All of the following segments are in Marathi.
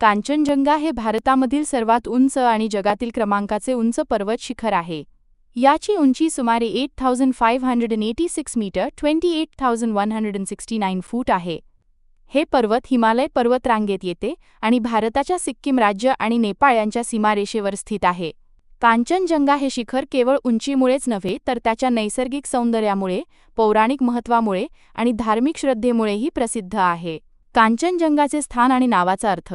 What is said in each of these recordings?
कांचनजंगा हे भारतामधील सर्वात उंच आणि जगातील क्रमांकाचे उंच पर्वत शिखर आहे. याची उंची सुमारे eight thousand five hundred eighty six metre twenty eight thousand one hundred sixty nine foot आहे. हे पर्वत हिमालय पर्वतरांगेत येते आणि भारताच्या सिक्कीम राज्य आणि नेपाळ यांच्या सीमारेषेवर स्थित आहे. कांचनजंगा हे शिखर केवळ उंचीमुळेच नव्हे तर त्याच्या नैसर्गिक सौंदर्यामुळे पौराणिक महत्त्वामुळे आणि धार्मिक श्रद्धेमुळेही प्रसिद्ध आहे. कांचनजंगाचे स्थान आणि नावाचा अर्थ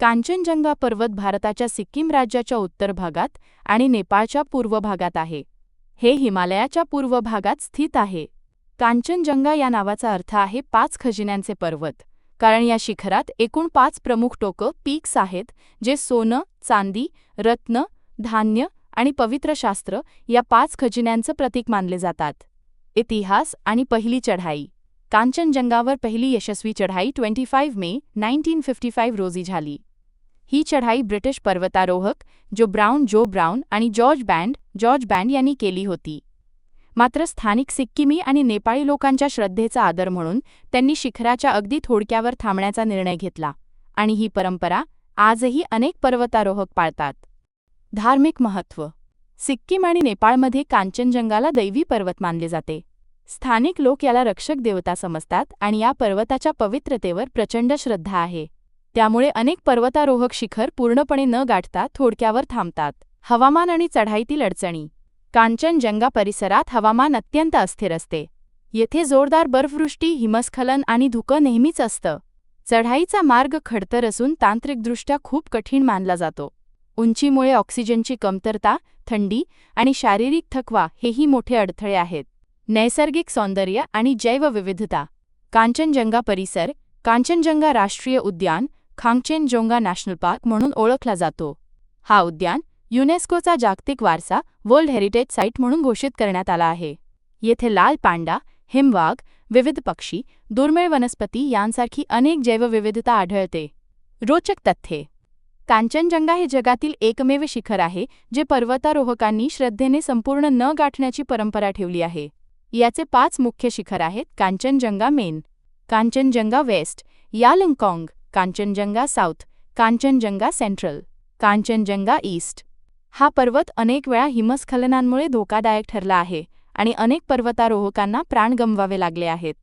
कांचनजंगा पर्वत भारताच्या सिक्कीम राज्याच्या उत्तर भागात आणि नेपाळच्या पूर्व भागात आहे. हे हिमालयाच्या पूर्व भागात स्थित आहे. कांचनजंगा या नावाचा अर्थ आहे पाच खजिन्यांचे पर्वत कारण या शिखरात एकूण पाच प्रमुख टोकं पीक्स आहेत जे सोनं चांदी रत्न धान्य आणि पवित्र शास्त्र या पाच खजिन्यांचं प्रतीक मानले जातात. इतिहास आणि पहिली चढाई. कांचनजंगावर पहिली यशस्वी चढाई twenty five May nineteen fifty five रोजी झाली. ही चढाई ब्रिटिश पर्वतारोहक जो ब्राउन जो ब्राउन आणि जॉर्ज बँड जॉर्ज बँड यांनी केली होती. मात्र स्थानिक सिक्कीमी आणि नेपाळी लोकांच्या श्रद्धेचा आदर म्हणून त्यांनी शिखराच्या अगदी थोडक्यावर थांबण्याचा निर्णय घेतला आणि ही परंपरा आजही अनेक पर्वतारोहक पाळतात. धार्मिक महत्त्व. सिक्कीम आणि नेपाळमध्ये कांचनजंगाला दैवी पर्वत मानले जाते. स्थानिक लोक याला रक्षक देवता समजतात आणि या पर्वताच्या पवित्रतेवर प्रचंड श्रद्धा आहे. त्यामुळे अनेक पर्वतारोहक शिखर पूर्णपणे न गाठता थोडक्यावर थांबतात. हवामान आणि चढाईतील अडचणी. कांचनजंगा परिसरात हवामान अत्यंत अस्थिर असते. येथे जोरदार बर्फवृष्टी हिमस्खलन आणि धुकं नेहमीच असतं. चढाईचा मार्ग खडतर असून तांत्रिकदृष्ट्या खूप कठीण मानला जातो. उंचीमुळे ऑक्सिजनची कमतरता थंडी आणि शारीरिक थकवा हेही मोठे अडथळे आहेत. नैसर्गिक सौंदर्य आणि जैवविविधता. कांचनजंगा परिसर कांचनजंगा राष्ट्रीय उद्यान खांगचेनजोंगा नॅशनल पार्क म्हणून ओळखला जातो. हा उद्यान युनेस्कोचा जागतिक वारसा वर्ल्ड हेरिटेज साईट म्हणून घोषित करण्यात आला आहे. येथे लाल पांडा हिमवाघ विविध पक्षी दुर्मिळ वनस्पती यांसारखी अनेक जैवविविधता आढळते. रोचक तथ्ये कांचनजंगा हे जगातील एकमेव शिखर आहे जे पर्वतारोहकांनी श्रद्धेने संपूर्ण न गाठण्याची परंपरा ठेवली आहे. याचे पाच मुख्य शिखर आहेत Kangchenjunga main Kangchenjunga west Yalung Kang Kangchenjunga south Kangchenjunga central Kangchenjunga east. हा पर्वत अनेक वेळा हिमस्खलनांमुळे धोकादायक ठरला आहे आणि अनेक पर्वतारोहकांना प्राण गमवावे लागले आहेत.